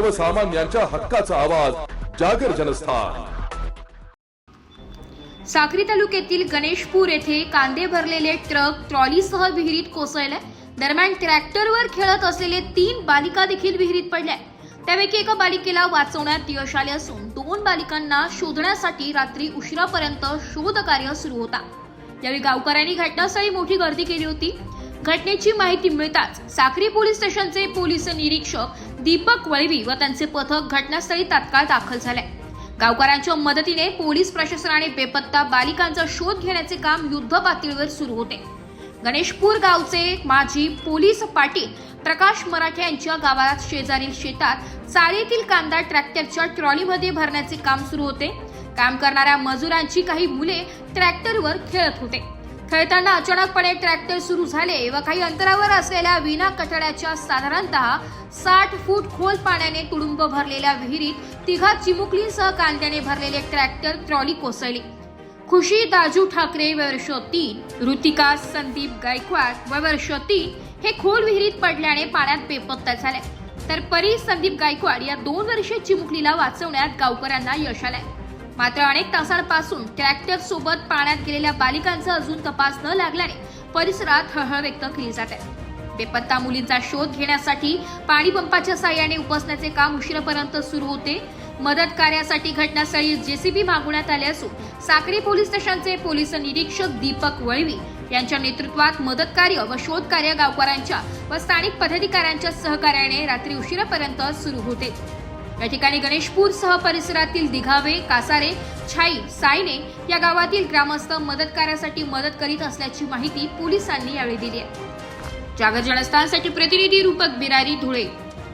सर्वसामान्यांच्या हक्काचा आवाज जागर जनस्थान. साक्री तालुक्यातील गणेशपूर येथे कांदे भरलेले ट्रक ट्रॉलीसह विहिरीत कोसळले दरम्यान ट्रॅक्टरवर खेळत असलेले तीन बालिका देखील विहिरीत पडल्या त्यापैकी एका बालिकेला वाचवण्यात यश आले असून दोन बालिकांना शोधण्यासाठी रात्री उशिरापर्यंत शोध कार्य सुरू होता. यावेळी गावकऱ्यांनी घटनास्थळी मोठी गर्दी केली होती. घटनेची माहिती मिळताच साक्री पोलीस स्टेशनचे पोलीस निरीक्षक दीपक वळवी व त्यांचे पथक घटनास्थळी तात्काळ दाखल झाले. गावकऱ्यांच्या मदतीने पोलीस प्रशासनाने बेपत्ता बालिकांचा शोध घेण्याचे काम युद्ध पातळीवर सुरू होते. गणेशपूर गावचे माजी पोलीस पाटील प्रकाश मराठे यांच्या गावात शेजारील शेतात चाळीतील कांदा ट्रॅक्टरच्या ट्रॉलीमध्ये भरण्याचे काम सुरू होते. काम करणाऱ्या मजुरांची काही मुले ट्रॅक्टरवर खेळत होते. खेळताना अचानकपणे ट्रॅक्टर सुरू झाले. व काही अंतरावर असलेल्या विना कठड्याच्या साधारणतः साठ फूट खोल पाण्याने तुडुंब भरलेल्या विहिरीत तिघा चिमुकलींसह कांद्याने भरलेले ट्रॅक्टर ट्रॉली कोसळली. खुशी दाजू ठाकरे वर्ष तीन. ऋतिका संदीप गायकवाड व वर्ष तीन हे खोल विहिरीत पडल्याने पाण्यात बेपत्ता झाले. तर परी संदीप गायकवाड या दोन वर्षे चिमुकलीला वाचवण्यात गावकऱ्यांना यश आलंय. मात्र अनेक तासांपासून ट्रॅक्टर सोबत पाण्यात गेलेल्या बालिकांचा अजून तपास न लागल्याने परिसरात हळहळ व्यक्त केली जात आहे. बेपत्ता मुलींचा शोध घेण्यासाठी पाणी पंपाच्या साह्याने उपसण्याचे काम उशिरापर्यंत सुरू होते. मदत कार्यासाठी घटनास्थळी जेसीबी मागवण्यात आले असून साक्री पोलीस स्टेशनचे पोलीस निरीक्षक दीपक वळवी यांच्या नेतृत्वात मदत कार्य व शोध कार्य गावकऱ्यांच्या व स्थानिक पदाधिकाऱ्यांच्या सहकार्याने रात्री उशिरापर्यंत सुरू होते. या ठिकाणी गणेशपूर सह परिसरातील दिघावे कासारे छाई सायने या गावातील ग्रामस्थ मदतकार्यासाठी मदत करीत असल्याची माहिती पोलिसांनी यावेळी दिली आहे. जागर जनस्थानसाठी प्रतिनिधी रूपक बिरारी धुळे.